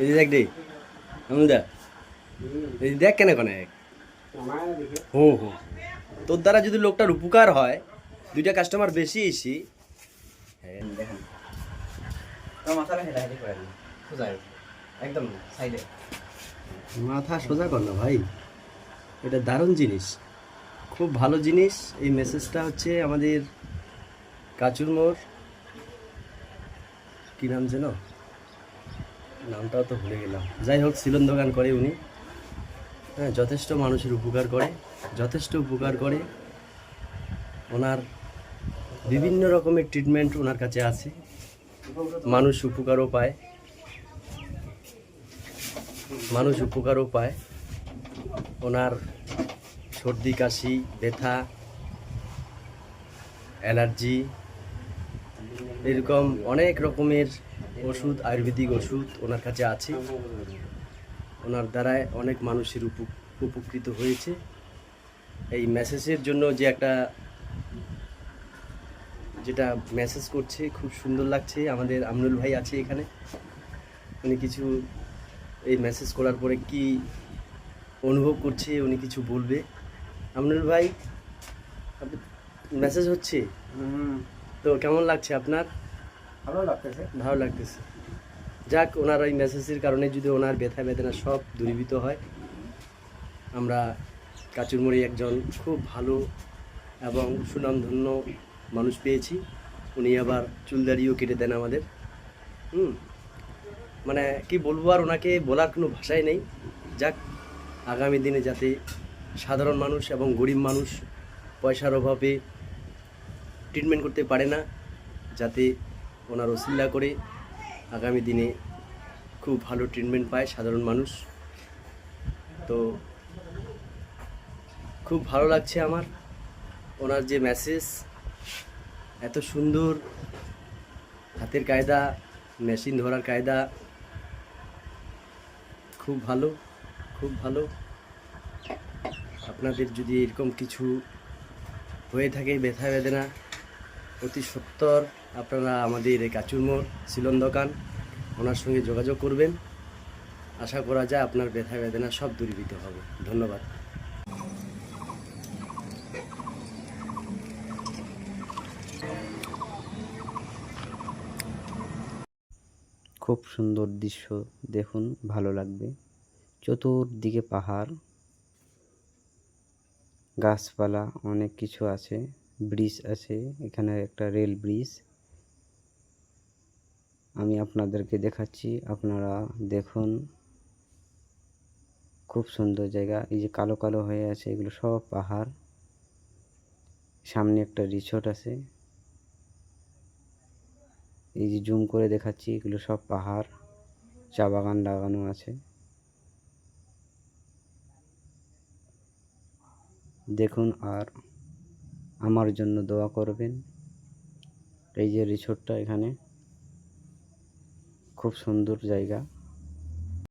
এই যে দেখ রে আমদা এই দেখ কেন কেন। হো হো তোর দ্বারা যদি লোকটার উপকার হয় দুইটা কাস্টমার বেশি এসি। সোজা একদম সাইডে। মাথা সোজা কর না ভাই। এটা দারুণ জিনিস। খুব ভালো জিনিস। এই মেসেজটা হচ্ছে আমাদের কাচুর মোড়। কী নাম যেন? নামটাও তো ভুলে গেলাম। যাই হোক সিলন দোকান করে উনি। হ্যাঁ যথেষ্ট মানুষের উপকার করে, যথেষ্ট উপকার করে। ওনার বিভিন্ন রকমের ট্রিটমেন্ট ওনার কাছে আছে। মানুষ উপকারও পায়। মানুষ উপকারও পায়। ওনার সর্দি, কাশি, ব্যথা, অ্যালার্জি, এরকম অনেক রকমের ওষুধ আয়ুর্বেদিক ওষুধ ওনার কাছে আছে। ওনার দ্বারায় অনেক মানুষের উপ- উপকৃত হয়েছে। এই মেসেজের জন্য যে একটা যেটা মেসেজ করছে খুব সুন্দর লাগছে। আমাদের আমনুল ভাই আছে এখানে। উনি কিছু এই মেসেজ করার পরে কি অনুভব করছে উনি কিছু বলবে। আমনুল ভাই মেসেজ হচ্ছে? তো কেমন লাগছে আপনার? ভালো লাগতেছে। ভালো লাগতেছে। যাক, ওনার ওই মেসেজের কারণে যদি ওনার ব্যথা বেদনা সব দূরীভূত হয়, আমরা কাচুরমুড়ি একজন খুব ভালো এবং সুনামধন্য মানুষ পেয়েছি। উনি আবার চুলদারিও কেটে দেন আমাদের। হুম মানে কি বলব আর ওনাকে বলার কোনো ভাষাই নেই। যাক, আগামী দিনে যাতে সাধারণ মানুষ এবং গরিব মানুষ পয়সার অভাবে ট্রিটমেন্ট করতে পারে না, যাতে ওনার অসিল্লা করে আগামী দিনে খুব ভালো ট্রিটমেন্ট পায় সাধারণ মানুষ। তো খুব ভালো লাগছে আমার ওনার যে মেসেজ এত সুন্দর হাতের কায়দা মেশিন ধরার কায়দা, খুব ভালো খুব ভালো। আপনাদের যদি এরকম কিছু হয়ে থাকে ব্যথা বেদনা অতি সত্তর। আপনারা আমাদের এই কাচুরমোড় সিলন দোকান, ওনার সঙ্গে যোগাযোগ করবেন। আশা করা যায় আপনার ব্যথা বেদনা সব দূরীভূত হবে। ধন্যবাদ। খুব সুন্দর দৃশ্য দেখুন, ভালো লাগবে। চতুর্দিকে পাহাড়, গাছপালা, অনেক কিছু আছে। ব্রিজ আছে, এখানে একটা রেল ব্রিজ। আমি আপনাদেরকে দেখাচ্ছি, আপনারা দেখুন। খুব সুন্দর জায়গা, এই যে কালো কালো হয়ে আছে, এগুলো সব পাহাড়। সামনে একটা রিসোর্ট আছে। এই যে জুম করে দেখাচ্ছি, এগুলো সব পাহাড়। চা বাগান লাগানো আছে। দেখুন আর আমার জন্য দোয়া করবেন। এই যে রিসোর্টটা এখানে খুব সুন্দর জায়গা।